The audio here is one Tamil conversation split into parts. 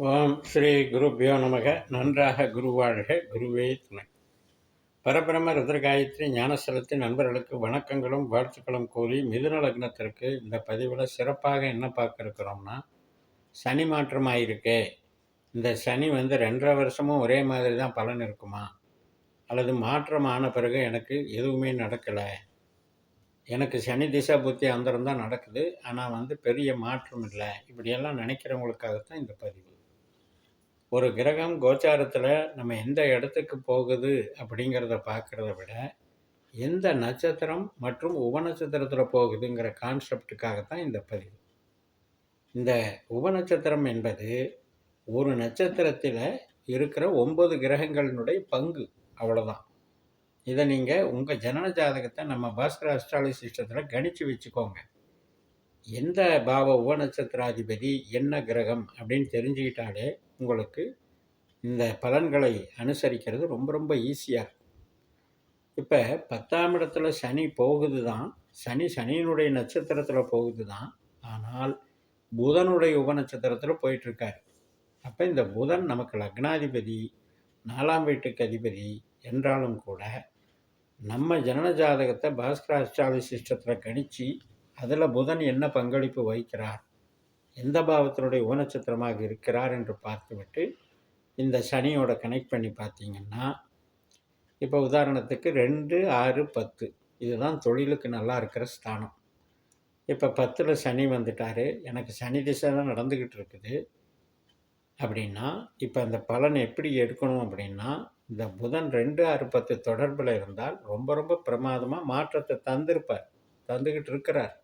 ஓம் ஸ்ரீ குருபியோ நமக. நன்றாக குருவாழ்க குருவே துணை. பரபிரம ருத்ரகாயத்ரி ஞானஸ்தலத்தின் நண்பர்களுக்கு வணக்கங்களும் வாழ்த்துக்களும் கூறி மிதுன லக்னத்திற்கு இந்த பதிவில் சிறப்பாக என்ன பார்க்குறோம்னா சனி மாற்றம் ஆகிருக்கு இந்த சனி வந்து ரெண்டரை வருஷமும் ஒரே மாதிரி தான் பலன் இருக்குமா? அல்லது மாற்றம் ஆன பிறகு எனக்கு எதுவுமே நடக்கலை? எனக்கு சனி திசா புத்தி அந்தரம் தான் நடக்குது. ஆனால் வந்து பெரிய மாற்றம் இல்லை. இப்படியெல்லாம் நினைக்கிறவங்களுக்காகத்தான் இந்த பதிவு. ஒரு கிரகம் கோச்சாரத்தில் நம்ம எந்த இடத்துக்கு போகுது அப்படிங்கிறத பார்க்குறத விட எந்த நட்சத்திரம் மற்றும் உபநட்சத்திரத்தில் போகுதுங்கிற கான்செப்டுக்காகத்தான் இந்த பதிவு. இந்த உபநட்சத்திரம் என்பது ஒரு நட்சத்திரத்தில் இருக்கிற ஒன்பது கிரகங்களினுடைய பங்கு அவ்வளோதான் இதை நீங்கள் உங்கள் ஜனன ஜாதகத்தை நம்ம பாஸ்கர் அஸ்ட்ராலஜி சிஸ்டத்தில் கணிச்சு வச்சுக்கோங்க. எந்த பாவ உபநட்சத்திராதிபதி என்ன கிரகம் அப்படின்னு தெரிஞ்சுக்கிட்டாலே உங்களுக்கு இந்த பலன்களை அனுசரிக்கிறது ரொம்ப ரொம்ப ஈஸியாக இப்போ பத்தாம் இடத்துல சனி போகுது தான் சனி சனியினுடைய நட்சத்திரத்தில் போகுது தான் ஆனால் புதனுடைய உபநட்சத்திரத்தில் போயிட்டுருக்காரு. அப்போ இந்த புதன் நமக்கு லக்னாதிபதி நாலாம் வீட்டுக்கு அதிபதி என்றாலும் கூட நம்ம ஜனன ஜாதகத்தை பாஸ்கர அஸ்ட்ராலஜி சிஸ்டத்தில் கணித்து அதில் புதன் என்ன பங்களிப்பு வகிக்கிறார்? எந்த பாவத்தினுடைய ஊனச்சத்திரமாக இருக்கிறார் என்று பார்த்துவிட்டு இந்த சனியோட கனெக்ட் பண்ணி பார்த்தீங்கன்னா இப்போ உதாரணத்துக்கு ரெண்டு ஆறு பத்து. இதுதான் தொழிலுக்கு நல்லா இருக்கிற ஸ்தானம். இப்போ பத்தில் சனி வந்துட்டார். எனக்கு சனி திசை தான் நடந்துக்கிட்டு இருக்குது. அப்படின்னா இப்போ அந்த பலன் எப்படி எடுக்கணும் அப்படின்னா இந்த புதன் ரெண்டு ஆறு பத்து தொடர்பில் இருந்தால் ரொம்ப ரொம்ப பிரமாதமாக மாற்றத்தை தந்திருப்பார். தந்துக்கிட்டு இருக்கிறார்.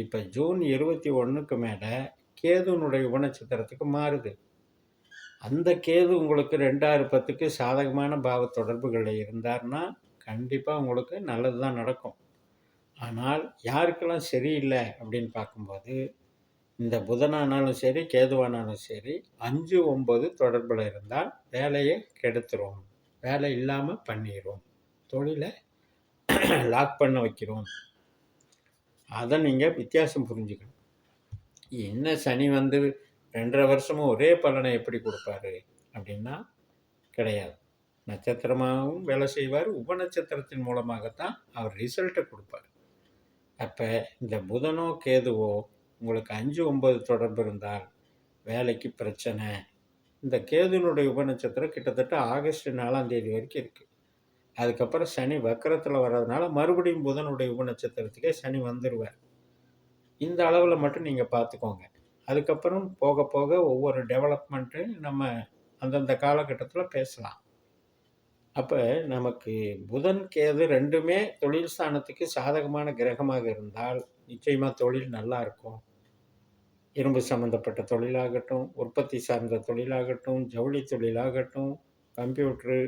இப்போ ஜூன் இருபத்தி ஒன்றுக்கு மேலே கேதுனுடைய உபநட்சத்திரத்துக்கு மாறுது. அந்த கேது உங்களுக்கு ரெண்டாயிரம் பத்துக்கு சாதகமான பாவ தொடர்புகளில் இருந்தார்னா கண்டிப்பாக உங்களுக்கு நல்லது தான் நடக்கும். ஆனால் யாருக்கெல்லாம் சரியில்லை அப்படின்னு பார்க்கும்போது இந்த புதனானாலும் சரி கேதுவானாலும் சரி அஞ்சு ஒம்பது தொடர்பில் இருந்தால் வேலையை கெடுத்துரும். வேலை இல்லாமல் பண்ணிடும் தொழிலை லாக் பண்ண வைக்கிறோம். அதை நீங்கள் வித்தியாசம் புரிஞ்சுக்கணும். என்ன சனி வந்து ரெண்டரை வருஷமும் ஒரே பலனை எப்படி கொடுப்பாரு அப்படின்னா கிடையாது. நட்சத்திரமாகவும் வேலை செய்வார். உபநட்சத்திரத்தின் மூலமாகத்தான் அவர் ரிசல்ட்டை கொடுப்பார். அப்போ இந்த புதனோ கேதுவோ உங்களுக்கு அஞ்சு ஒம்பது தொடர்பு இருந்தால் வேலைக்கு பிரச்சனை. இந்த கேதுனுடைய உபநட்சத்திரம் கிட்டத்தட்ட ஆகஸ்ட் நாலாம் தேதி வரைக்கும் இருக்குது அதுக்கப்புறம் சனி வக்கரத்தில் வர்றதுனால மறுபடியும் புதனுடைய உபநட்சத்திரத்துக்கே சனி வந்துடுவார் இந்த அளவில் மட்டும் நீங்கள் பார்த்துக்கோங்க அதுக்கப்புறம் போக போக ஒவ்வொரு டெவலப்மெண்ட்டு நம்ம அந்தந்த காலகட்டத்தில் பேசலாம். அப்போ நமக்கு புதன் கேது ரெண்டுமே தொழில் ஸ்தானத்துக்கு சாதகமான கிரகமாக இருந்தால் நிச்சயமாக தொழில் நல்லா இருக்கும். இரும்பு சம்மந்தப்பட்ட தொழிலாகட்டும் உற்பத்தி சார்ந்த தொழிலாகட்டும் ஜவுளி தொழிலாகட்டும் computer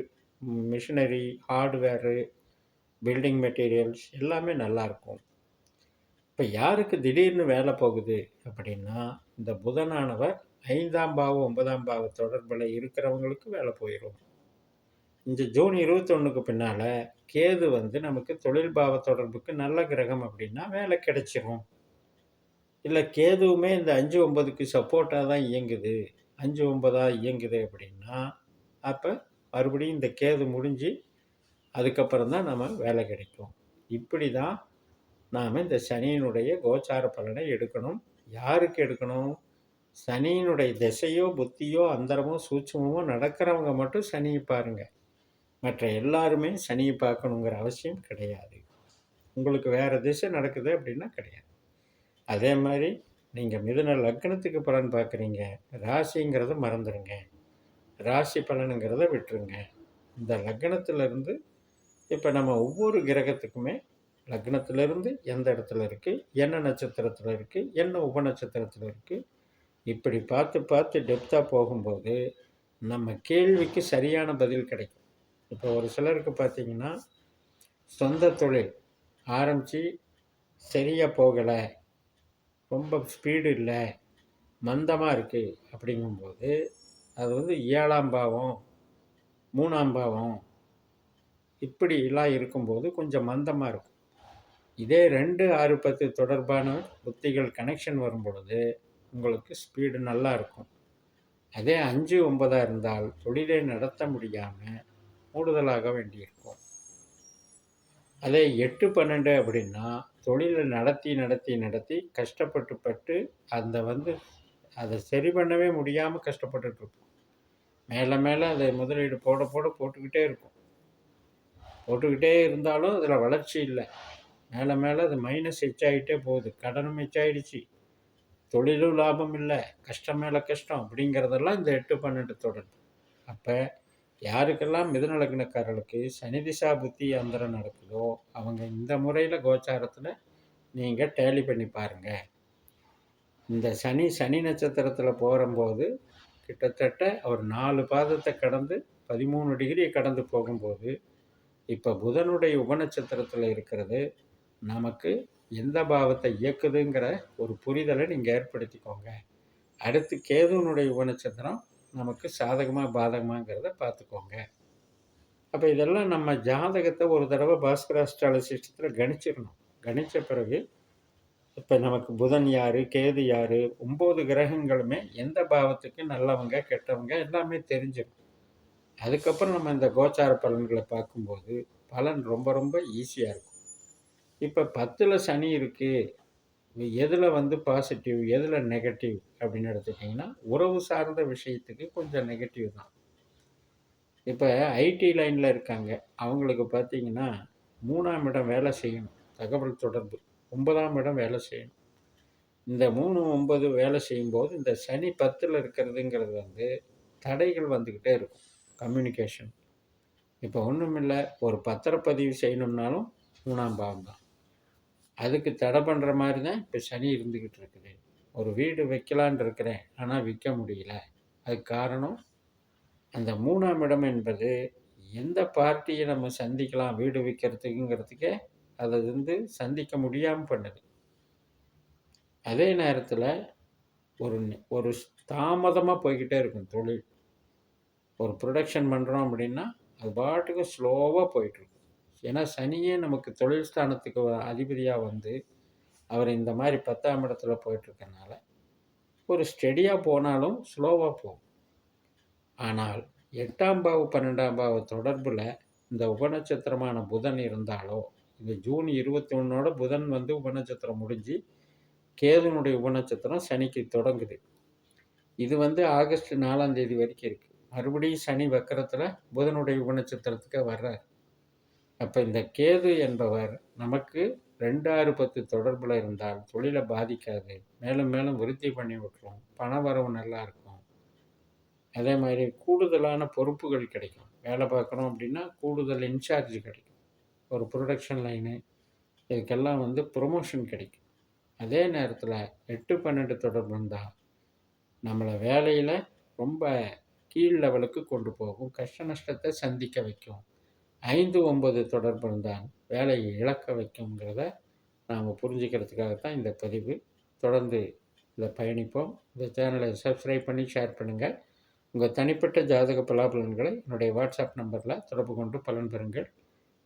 machinery hardware building materials எல்லாமே நல்லாயிருக்கும் இப்போ யாருக்கு திடீர்னு வேலை போகுது அப்படின்னா இந்த புதனானவர் ஐந்தாம் பாவம் ஒன்பதாம் பாவ தொடர்பில் இருக்கிறவங்களுக்கு வேலை போயிடும் இந்த ஜூன் இருபத்தொன்றுக்கு பின்னால் கேது வந்து நமக்கு தொழில் பாவ தொடர்புக்கு நல்ல கிரகம் அப்படின்னா வேலை கிடைச்சிரும். இல்லை கேதுவுமே இந்த அஞ்சு ஒம்பதுக்கு சப்போர்ட்டாக தான் இயங்குது. அஞ்சு ஒம்பதாக இயங்குது அப்படின்னா அப்போ மறுபடியும் இந்த கேது முடிஞ்சு அதுக்கப்புறம் தான் நம்ம வேலை கிடைக்கும். இப்படி தான் நாம் இந்த சனியினுடைய கோச்சார பலனை எடுக்கணும். யாருக்கு எடுக்கணும்? சனியினுடைய திசையோ புத்தியோ அந்தரமோ சூட்சமோ நடக்கிறவங்க மட்டும் சனியை பாருங்கள் மற்ற எல்லாருமே சனியை பார்க்கணுங்கிற அவசியம் கிடையாது. உங்களுக்கு வேறு திசை நடக்குது அப்படின்னா கிடையாது. அதே மாதிரி நீங்கள் மிதுன லக்னத்துக்கு பலன் பார்க்குறீங்க. ராசிங்கிறத மறந்துடுங்க ராசி பலனுங்கிறத விட்டுருங்க. இந்த லக்னத்திலிருந்து இப்போ நம்ம ஒவ்வொரு கிரகத்துக்குமே லக்னத்திலிருந்து எந்த இடத்துல இருக்குது என்ன நட்சத்திரத்தில் இருக்குது என்ன உபநட்சத்திரத்தில் இருக்குது இப்படி பார்த்து பார்த்து டெப்த்தாக போகும்போது நம்ம கேள்விக்கு சரியான பதில் கிடைக்கும். இப்போ ஒரு சிலருக்கு பார்த்திங்கன்னா சொந்த தொழில் ஆரம்பித்து சரியாக போகலை ரொம்ப ஸ்பீடு இல்லை மந்தமாக இருக்குது அப்படிங்கும்போது அது வந்து ஏழாம் பாவம் மூணாம் பாவம் இப்படிலாம் இருக்கும்போது கொஞ்சம் மந்தமாக இருக்கும். இதே ரெண்டு ஆறு பத்து தொடர்பான புத்திகள் கனெக்ஷன் வரும் பொழுது உங்களுக்கு ஸ்பீடு நல்லா இருக்கும். அதே அஞ்சு ஒன்பதாக இருந்தால் தொழிலை நடத்த முடியாமல் கூடுதலாக வேண்டியிருக்கும். அதே எட்டு பன்னெண்டு அப்படின்னா தொழிலை நடத்தி நடத்தி நடத்தி கஷ்டப்பட்டு பட்டு அந்த வந்து அதை சரி பண்ணவே முடியாமல் கஷ்டப்பட்டுட்ருப்போம். மேலே மேலே அதை முதலீடு போட போட போட்டுக்கிட்டே இருக்கும். போட்டுக்கிட்டே இருந்தாலும் அதில் வளர்ச்சி இல்லை. மேலே மேலே அது மைனஸ் எச்சாகிட்டே போகுது. கடனும் எச்சாயிடுச்சு தொழிலும் லாபம் இல்லை. கஷ்டம் மேலே கஷ்டம் அப்படிங்கிறதெல்லாம் இந்த எட்டு பன்னெண்டு தொடர்பு அப்போ யாருக்கெல்லாம் மிதுநலக்கணக்காரர்களுக்கு சனி திசா புத்தி அந்தரம் நடக்குதோ அவங்க இந்த முறையில் கோச்சாரத்தில் நீங்கள் டேலி பண்ணி பாருங்கள் இந்த சனி சனி நட்சத்திரத்தில் போகும்போது கிட்டத்தட்ட ஒரு நாலு பாதத்தை கடந்து பதிமூணு டிகிரியை கடந்து போகும்போது இப்போ புதனுடைய உபநட்சத்திரத்தில் இருக்கிறது நமக்கு எந்த பாவத்தை இயக்குதுங்கிற ஒரு புரிதலை நீங்கள் ஏற்படுத்திக்கோங்க. அடுத்து கேதுவனுடைய உபநட்சத்திரம் நமக்கு சாதகமாக பாதகமாங்கிறத பார்த்துக்கோங்க. அப்போ இதெல்லாம் நம்ம ஜாதகத்தை ஒரு தடவை பாஸ்கர் அஸ்ட்ராலஜிஸ்டத்தில் கணிச்சிடணும். கணித்த பிறகு இப்போ நமக்கு புதன் யார் கேது யார் ஒம்பது கிரகங்களுமே எந்த பாவத்துக்கு நல்லவங்க கெட்டவங்க எல்லாமே தெரிஞ்சிடும் அதுக்கப்புறம் நம்ம இந்த கோச்சார பலன்களை பார்க்கும்போது பலன் ரொம்ப ரொம்ப ஈஸியாக இருக்கும். இப்போ பத்தில் சனி இருக்குது எதில் வந்து பாசிட்டிவ் எதில் நெகட்டிவ் அப்படின்னு எடுத்துக்கிட்டிங்கன்னா உறவு சார்ந்த விஷயத்துக்கு கொஞ்சம் நெகட்டிவ் தான். இப்போ ஐடி லைனில் இருக்காங்க அவங்களுக்கு பார்த்தீங்கன்னா மூணாம் இடம் வேலை செய்யணும் தகவல் தொடர்பு. ஒன்பதாம் இடம் வேலை செய்யணும். இந்த மூணு ஒன்பது வேலை செய்யும்போது இந்த சனி பத்தில் இருக்கிறதுங்கிறது வந்து தடைகள் வந்துக்கிட்டே இருக்கும். கம்யூனிகேஷன் இப்போ ஒன்றும் இல்லை ஒரு பத்திரப்பதிவு செய்யணும்னாலும் மூணாம் பாவம் தான். அதுக்கு தடை பண்ணுற மாதிரி தான் இப்போ சனி இருந்துக்கிட்டு இருக்குது. ஒரு வீடு வைக்கலான் இருக்கிறேன் ஆனால் விற்க முடியல. அதுக்கு காரணம் அந்த மூணாம் இடம் என்பது எந்த பார்ட்டியை நம்ம சந்திக்கலாம் வீடு விற்கிறதுக்குங்கிறதுக்கே அதை வந்து சந்திக்க முடியாமல் பண்ணுது அதே நேரத்தில் ஒரு ஒரு தாமதமாக போய்கிட்டே இருக்கும் தொழில். ஒரு ப்ரொடக்ஷன் பண்ணுறோம் அப்படின்னா அது பாட்டுக்கு ஸ்லோவாக போயிட்டுருக்கும். ஏன்னா சனியே நமக்கு தொழில் ஸ்தானத்துக்கு அதிபதியாக வந்து அவர் இந்த மாதிரி பத்தாம் இடத்துல போயிட்டுருக்கனால ஒரு ஸ்டெடியாக போனாலும் ஸ்லோவாக போகும். ஆனால் எட்டாம் பாவு பன்னெண்டாம் பாவு தொடர்பில் இந்த உபநட்சத்திரமான புதன் இருந்தாலோ இந்த ஜூன் இருபத்தி ஒன்றோட புதன் வந்து உபநட்சத்திரம் முடிஞ்சு கேதுனுடைய உபநட்சத்திரம் சனிக்கு தொடங்குது. இது வந்து ஆகஸ்ட் நாலாம் தேதி வரைக்கும் இருக்குது மறுபடியும் சனி வக்கரத்தில் புதனுடைய உபநட்சத்திரத்துக்கு வர்றார். அப்போ இந்த கேது என்பவர் நமக்கு ரெண்டாறு பத்து தொடர்பில் இருந்தால் தொழிலை பாதிக்காது. மேலும் மேலும் விருத்தி பண்ணி விட்டுரும். பண வரவு நல்லா இருக்கும். அதே மாதிரி கூடுதலான பொறுப்புகள் கிடைக்கும். வேலை பார்க்குறோம் அப்படின்னா கூடுதல் இன்சார்ஜ் கிடைக்கும். ஒரு ப்ரொடக்ஷன் லைனு இதுக்கெல்லாம் வந்து ப்ரொமோஷன் கிடைக்கும். அதே நேரத்தில் எட்டு பன்னெண்டு தொடர்பு இருந்தால் நம்மளை வேலையில் ரொம்ப கீழ் லெவலுக்கு கொண்டு போகும். கஷ்ட நஷ்டத்தை சந்திக்க வைக்கும். ஐந்து ஒன்பது தொடர்பு இருந்தால் வேலையை இழக்க வைக்குங்கிறத நாம் புரிஞ்சுக்கிறதுக்காகத்தான் இந்த பதிவு. தொடர்ந்து இதை பயணிப்போம். இந்த சேனலை சப்ஸ்கிரைப் பண்ணி ஷேர் பண்ணுங்கள் உங்கள் தனிப்பட்ட ஜாதக பலாபலன்களை என்னுடைய வாட்ஸ்அப் நம்பரில் தொடர்பு கொண்டு பலன் பெறுங்கள்.